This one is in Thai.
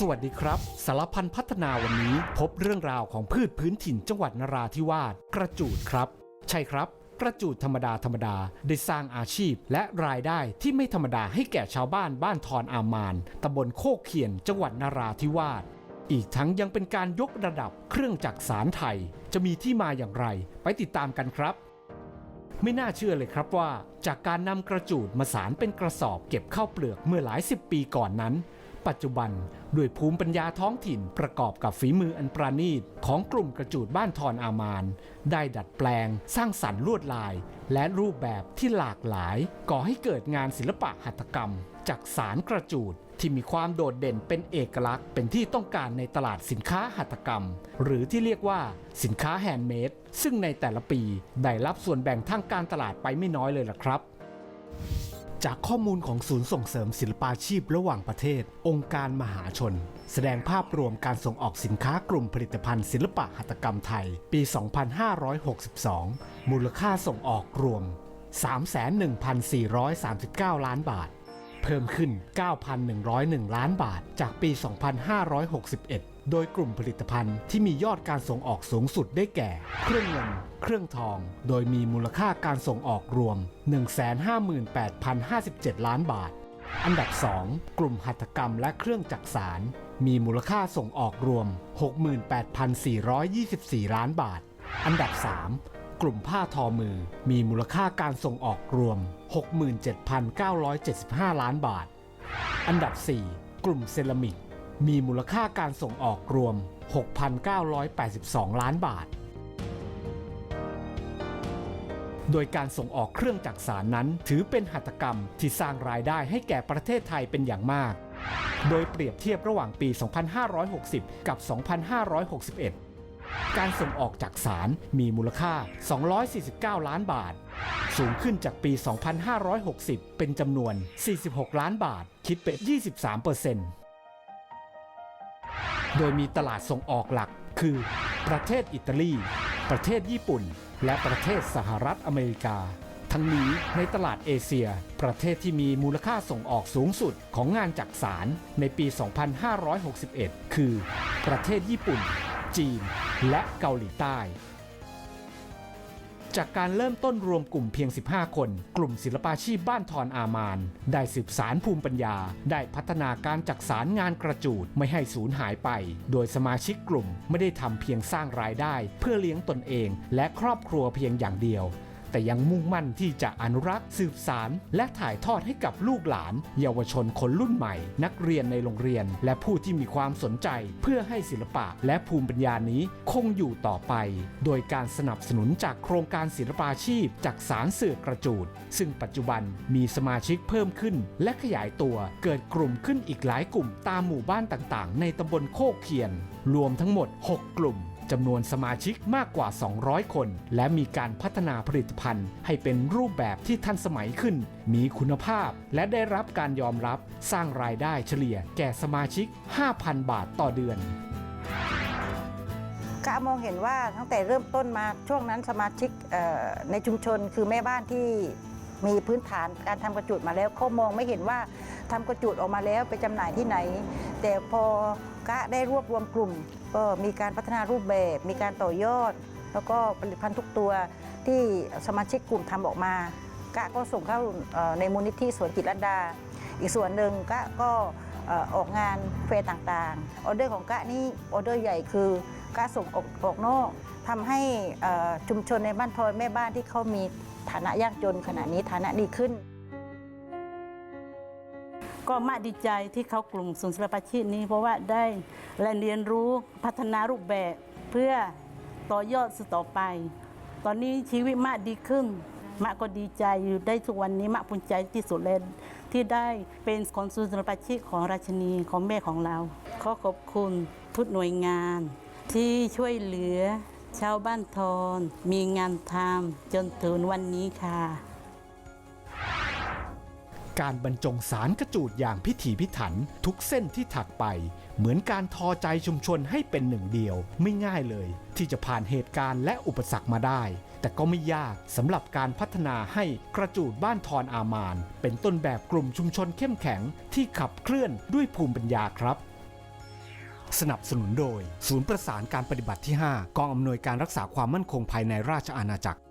สวัสดีครับ สารพันพัฒนาวันนี้พบเรื่องราวของพืชพื้นถิ่นจังหวัดนราธิวาสกระจูดครับ ใช่ครับ กระจูดธรรมดาธรรมดาได้สร้างอาชีพและรายได้ที่ไม่ธรรมดาให้แก่ชาวบ้านบ้านทอนอามานตำบลโคกเขียนจังหวัดนราธิวาสอีกทั้งยังเป็นการยกระดับเครื่องจักรสารไทย จะมีที่มาอย่างไร ไปติดตามกันครับ ไม่น่าเชื่อเลยครับว่า จากการนำกระจูดมาสารเป็นกระสอบเก็บข้าวเปลือกเมื่อหลายสิบปีก่อนนั้น ปัจจุบัน ด้วยภูมิปัญญาท้องถิ่นประกอบกับฝีมืออันประณีต ของกลุ่มกระจูดบ้านทอนอามานได้ดัดแปลง สร้างสรรค์ลวดลาย และรูปแบบที่หลากหลาย ก่อให้เกิดงานศิลปะหัตถกรรม จากสารกระจูดที่มีความโดดเด่นเป็นเอกลักษณ์ เป็นที่ต้องการในตลาดสินค้าหัตถกรรม หรือที่เรียกว่าสินค้าแฮนด์เมดซึ่งในแต่ละปีได้รับส่วนแบ่งทางการตลาดไปไม่น้อยเลยล่ะครับ จากข้อมูลของศูนย์ส่งเสริมศิลปาชีพระหว่างประเทศ องค์การมหาชน แสดงภาพรวมการส่งออกสินค้ากลุ่มผลิตภัณฑ์ศิลปะหัตถกรรมไทย ปี 2562 มูลค่าส่งออกรวม 31,439 ล้านบาท เพิ่มขึ้น 9,101 ล้านบาทจากปี 2561 โดยกลุ่มผลิตภัณฑ์ที่มียอดการส่งออกสูงสุดได้แก่ เครื่องเงิน เครื่องทอง โดยมีมูลค่าการส่งออกรวม 158,057 ล้านบาท อันดับ 2 กลุ่มหัตถกรรมและเครื่องจักสาร มีมูลค่าส่งออกรวม 68,424 ล้านบาท อันดับ 3 กลุ่มผ้าทอมือ มีมูลค่าการส่งออกรวม 67,975 ล้านบาท อันดับ 4 กลุ่มเซรามิก มีมูลค่าการส่งออกรวม 6,982 ล้านบาท โดยการส่งออกเครื่องจักสารนั้น ถือเป็นหัตถกรรมที่สร้างรายได้ให้แก่ประเทศไทยเป็นอย่างมาก โดยเปรียบเทียบระหว่างปี 2560 กับ 2561 การส่งออกจากสารมีมูลค่า 249 ล้านบาท สูงขึ้นจากปี 2560 เป็นจำนวน 46 ล้านบาท คิดเป็น 23% โดยมีตลาดส่งออกหลัก คือประเทศอิตาลี ประเทศญี่ปุ่น และประเทศสหรัฐอเมริกา ทั้งนี้ในตลาดเอเชีย ประเทศที่มีมูลค่าส่งออกสูงสุดของงานจักสารในปี 2561 คือ ประเทศญี่ปุ่น จีน และเกาหลีใต้ จากการเริ่มต้นรวมกลุ่มเพียง 15 คน กลุ่มศิลปาชีพบ้านทอนอามาน ได้สืบสารภูมิปัญญา ได้พัฒนาการจักสารงานกระจูดไม่ให้สูญหายไป โดยสมาชิกกลุ่มไม่ได้ทำเพียงสร้างรายได้ เพื่อเลี้ยงตนเอง และครอบครัวเพียงอย่างเดียว แต่ยังมุ่งมั่นที่จะอนุรักษ์ สืบสาร และถ่ายทอดให้กับลูกหลาน เยาวชนคนรุ่นใหม่ นักเรียนในโรงเรียน และผู้ที่มีความสนใจ เพื่อให้ศิลปะและภูมิปัญญานี้คงอยู่ต่อไป โดยการสนับสนุนจากโครงการศิลปาชีพ จากสารเสือกกระจูด ซึ่งปัจจุบันมีสมาชิกเพิ่มขึ้น และขยายตัวเกิดกลุ่มขึ้นอีกหลายกลุ่มตามหมู่บ้านต่างๆ ในตำบลโคกเคียน รวมทั้งหมด 6 กลุ่ม จำนวนสมาชิกมากกว่า 200 คน และมีการพัฒนาผลิตภัณฑ์ ให้เป็นรูปแบบที่ทันสมัยขึ้น มีคุณภาพ และได้รับการยอมรับสร้างรายได้เฉลี่ยแก่สมาชิก 5,000 บาทต่อเดือนกะมองเห็นว่าตั้งแต่เริ่มต้นมาช่วงนั้นสมาชิกในชุมชนคือแม่บ้านที่มีพื้นฐานการทำกระจุดมาแล้วเขามองไม่เห็นว่าทำกระจุดออกมาแล้วไปจำหน่ายที่ไหน แต่พอ กะได้รวบรวมกลุ่ม ก็มีการพัฒนารูปแบบ มีการต่อยอด แล้วก็ผลิตภัณฑ์ทุกตัวที่สมาชิกกลุ่มทำออกมา กะก็ส่งเข้าในมูลนิธิสวนจิตรลดา อีกส่วนหนึ่งกะก็ออกงานเฟรต่างๆ ออเดอร์ของกะนี่ออเดอร์ใหญ่คือกะส่งออกออกนอกทำให้ชุมชนในบ้านทอยแม่บ้านที่เขามีฐานะยากจนขณะนี้ฐานะดีขึ้น ก็มาดีใจที่เขากลุ่มศูนย์ศิลปาชีพนี้ เพราะว่าได้เรียนรู้พัฒนารูปแบบเพื่อต่อยอดสู่ต่อไป ตอนนี้ชีวิตมะดีขึ้นมะก็ดีใจอยู่ได้ทุกวันนี้มะภูมิใจที่สุดเลยที่ได้เป็นคนศูนย์ศิลปาชีพของราชนีของแม่ของเรา ขอขอบคุณทุกหน่วยงาน ที่ช่วยเหลือชาวบ้านทอนมีงานทำจนถึงวันนี้ค่ะ การบรรจงสารกระจูดอย่างพิถีพิถัน ทุกเส้นที่ถักไป เหมือนการทอใจชุมชนให้เป็นหนึ่งเดียว ไม่ง่ายเลย ที่จะผ่านเหตุการณ์และอุปสรรคมาได้ แต่ก็ไม่ยากสำหรับการพัฒนาให้กระจูดบ้านทอนอามาน เป็นต้นแบบกลุ่มชุมชนเข้มแข็งที่ขับเคลื่อนด้วยภูมิปัญญาครับสนับสนุนโดย ศูนย์ประสานการปฏิบัติที่ 5 กองอำนวยการรักษาความมั่นคงภายในราชอาณาจักร